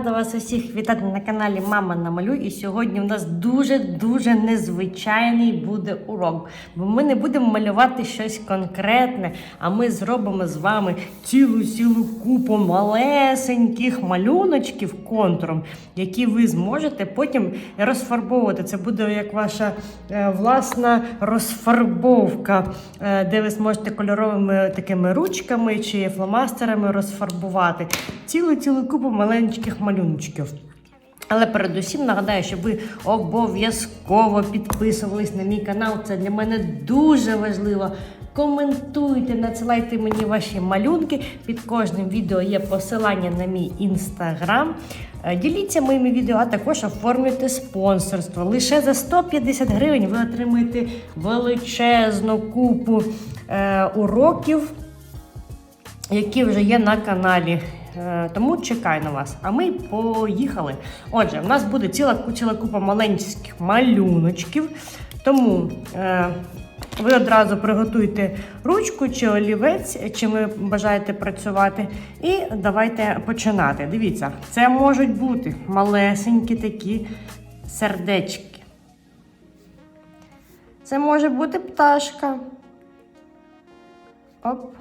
рада вас усіх вітати на каналі Мама Намалюй. І сьогодні у нас дуже-дуже незвичайний буде урок. Бо ми не будемо малювати щось конкретне, а ми зробимо з вами цілу цілу купу малесеньких малюночків контуром, які ви зможете потім розфарбовувати. Це буде як ваша е, власна розфарбовка, е, де ви зможете кольоровими такими ручками чи фломастерами розфарбувати цілу цілу купу маленьких малюночків. Але передусім нагадаю, щоб ви обов'язково підписувались на мій канал. Це для мене дуже важливо. Коментуйте, надсилайте мені ваші малюнки. Під кожним відео є посилання на мій інстаграм. Е, Діліться моїми відео, а також оформлюйте спонсорство. Лише за 150 гривень ви отримаєте величезну купу е, уроків, які вже є на каналі. Е, Тому чекаю на вас. А ми поїхали. Отже, в нас буде ціла, ціла купа маленьких малюночків. Тому е, ви одразу приготуйте ручку чи олівець, чим ви бажаєте працювати. І давайте починати. Дивіться, це можуть бути малесенькі такі сердечки. Це може бути пташка. Оп.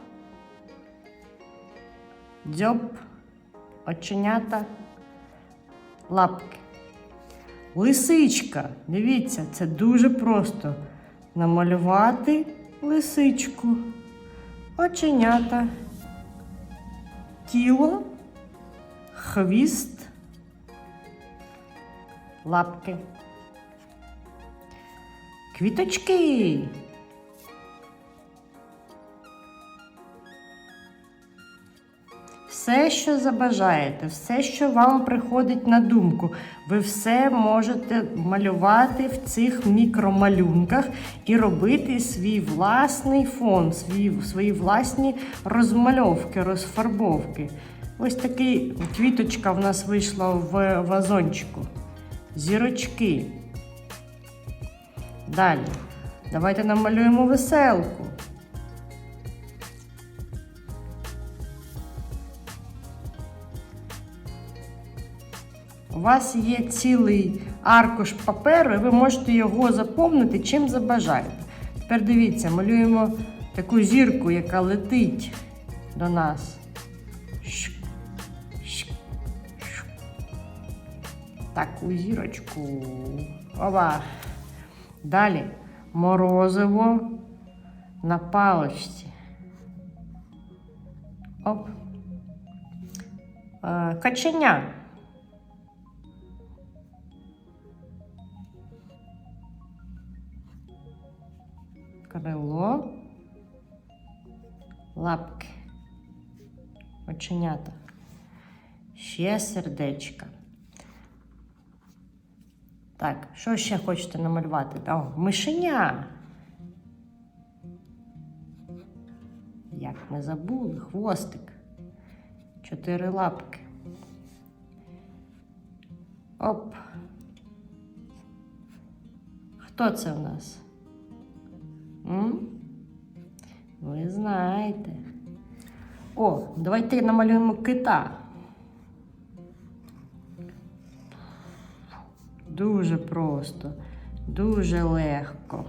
Дзьоб, оченята, лапки. Лисичка. Дивіться, це дуже просто. Намалювати лисичку, оченята, тіло, хвіст, лапки. Квіточки. Все, що забажаєте, все, що вам приходить на думку, ви все можете малювати в цих мікромалюнках і робити свій власний фон, свій, свої власні розмальовки, розфарбовки. Ось такий квіточка в нас вийшла в вазончику. Зірочки. Далі. Давайте намалюємо веселку. У вас є цілий аркуш паперу, і ви можете його заповнити чим забажаєте. Тепер дивіться, малюємо таку зірку, яка летить до нас. Таку зірочку. Ова. Далі морозиво на паличці. Оп. Е, Каченя. Крило, лапки, оченята, ще сердечка. Так, що ще хочете намалювати? О, мишеня. Як ми забули, хвостик. Чотири лапки. Оп. Хто це у нас? Ви знаєте. О, давайте намалюємо кита. Дуже просто, дуже легко.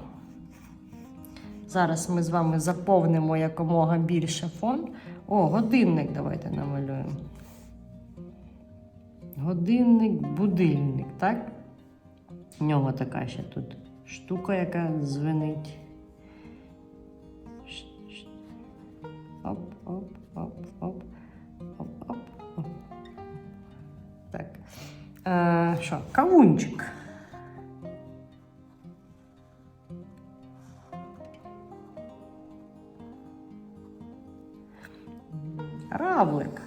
Зараз ми з вами заповнимо якомога більше фон. О, годинник давайте намалюємо. Годинник, будильник, так? У нього така ще тут штука, яка звенить. Оп, оп, оп, оп, оп, оп, оп. Так. Е, що, кавунчик. Равлик.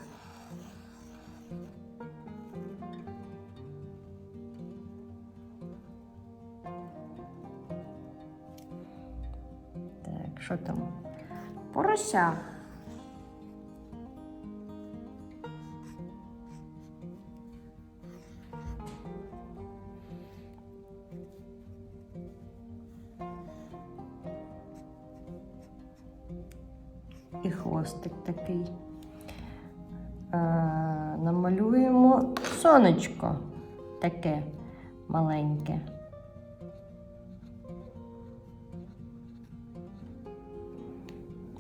Так, що там? Порося. Хвостик такий. Е, намалюємо сонечко таке маленьке?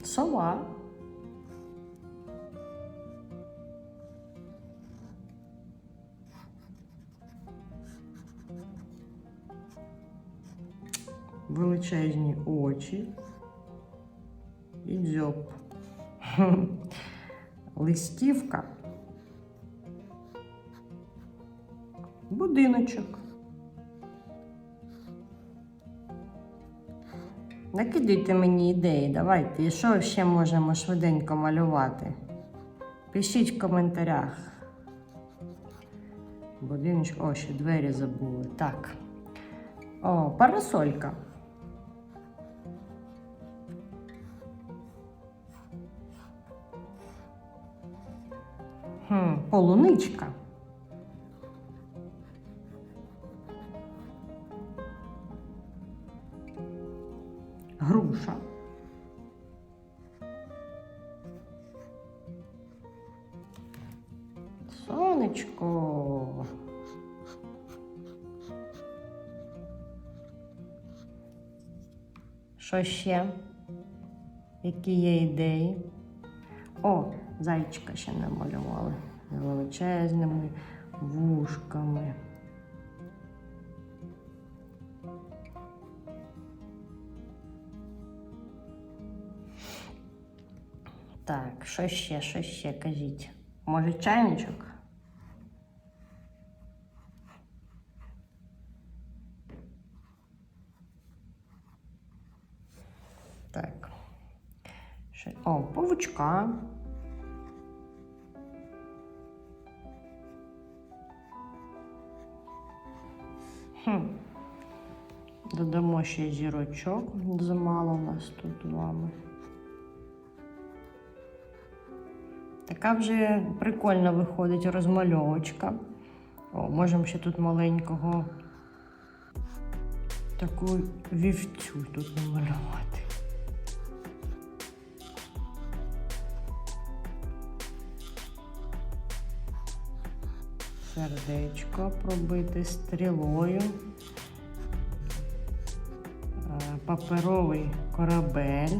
Сова. Величезні очі і дзьоб. Листівка. Будиночок. Накидайте мені ідеї, давайте. І що ще можемо швиденько малювати? Пишіть в коментарях. Будиночок. О, ще двері забули. Так. О, парасолька. Полуничка. Груша. Сонечко. Що ще? Які є ідеї? О, зайчика ще намалювали величезними вушками. Так, що ще, що ще кажіть? Може, чайничок? Так. О, павучка. Хм. Додамо ще зірочок. Замало у нас тут з вами. Така вже прикольно виходить розмальовочка. О, можемо ще тут маленького таку вівцю тут намалювати. Сердечко пробити стрілою. Е, Паперовий корабель.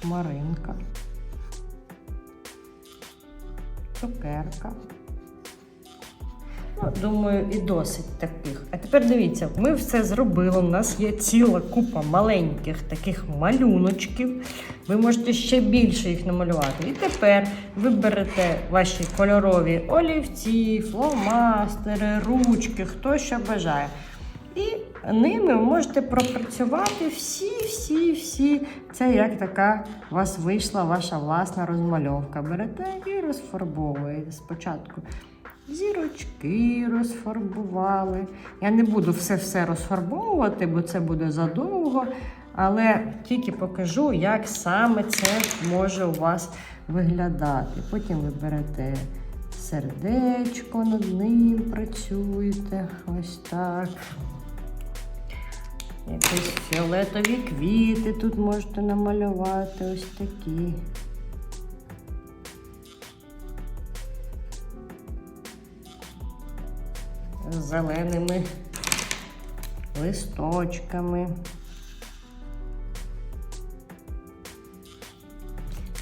Хмаринка. Цукерка. Ну, думаю, і досить таких. А тепер дивіться, ми все зробили. У нас є ціла купа маленьких таких малюночків. Ви можете ще більше їх намалювати. І тепер ви берете ваші кольорові олівці, фломастери, ручки, хто що бажає. І ними ви можете пропрацювати всі-всі-всі. Це як така у вас вийшла ваша власна розмальовка. Берете і розфарбовуєте спочатку. Зірочки розфарбували. Я не буду все-все розфарбовувати, бо це буде задовго. Але тільки покажу, як саме це може у вас виглядати. Потім ви берете сердечко, над ним працюєте. Ось так. Якісь фіолетові квіти тут можете намалювати, ось такі. З зеленими листочками.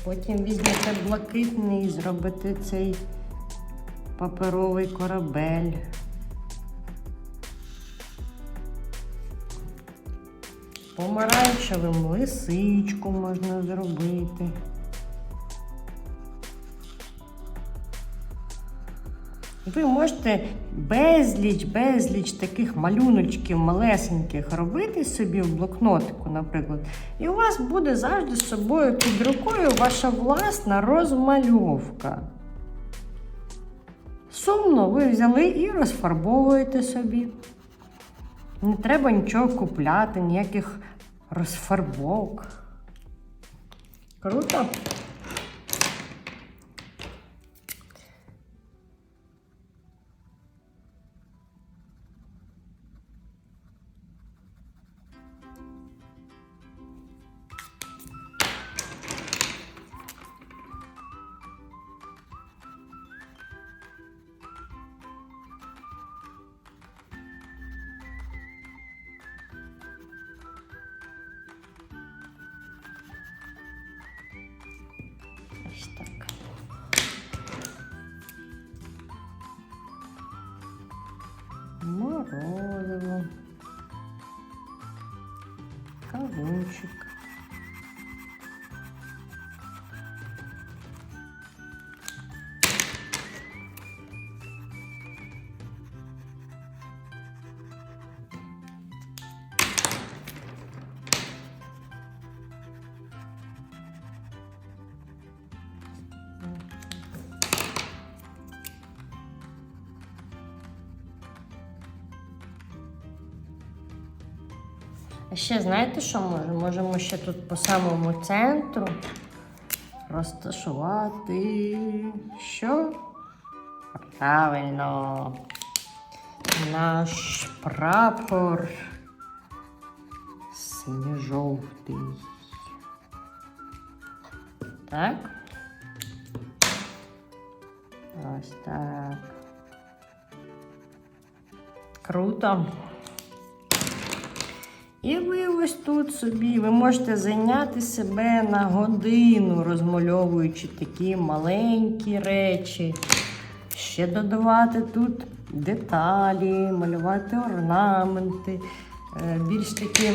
Потім візьмете блакитний і зробите цей паперовий корабель. Помаранчевим лисичку можна зробити. Ви можете безліч, безліч таких малюночків малесеньких робити собі в блокнотику, наприклад. І у вас буде завжди з собою під рукою ваша власна розмальовка. Сумно ви взяли і розфарбовуєте собі. Не треба нічого купляти, ніяких розфарбовок. Круто? Морозиво. Кавунчик. А ще знаєте, що можемо? Можемо ще тут по самому центру розташувати. Що? Правильно. Наш прапор синьо-жовтий. Так. Ось так. Круто. І ви ось тут собі, ви можете зайняти себе на годину, розмальовуючи такі маленькі речі. Ще додавати тут деталі, малювати орнаменти, е, більш такі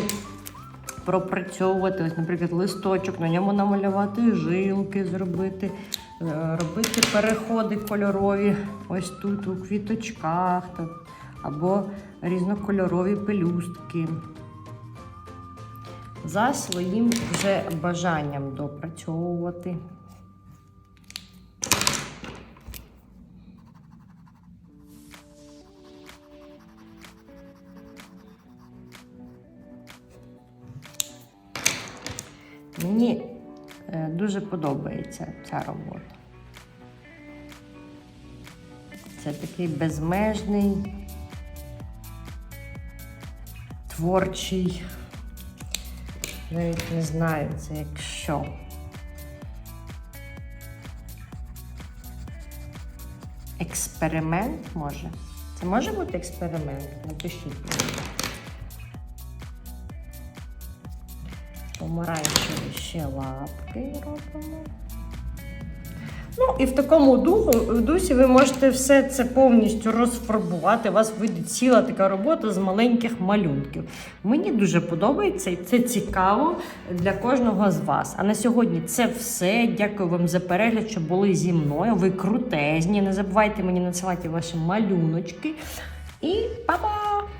пропрацьовувати, ось, наприклад, листочок, на ньому намалювати жилки, зробити, е, робити переходи кольорові ось тут у квіточках або різнокольорові пелюстки. За своїм вже бажанням допрацьовувати. Мені е, дуже подобається ця робота. Це такий безмежний, творчий, навіть не знаю, це якщо. Експеримент може? Це може бути експеримент? Напишіть. Помаранчеві ще лапки робимо. Ну, і в такому духу, в дусі ви можете все це повністю розфарбувати. У вас вийде ціла така робота з маленьких малюнків. Мені дуже подобається і це цікаво для кожного з вас. А на сьогодні це все. Дякую вам за перегляд, що були зі мною. Ви крутезні. Не забувайте мені надсилати ваші малюночки. І па-па!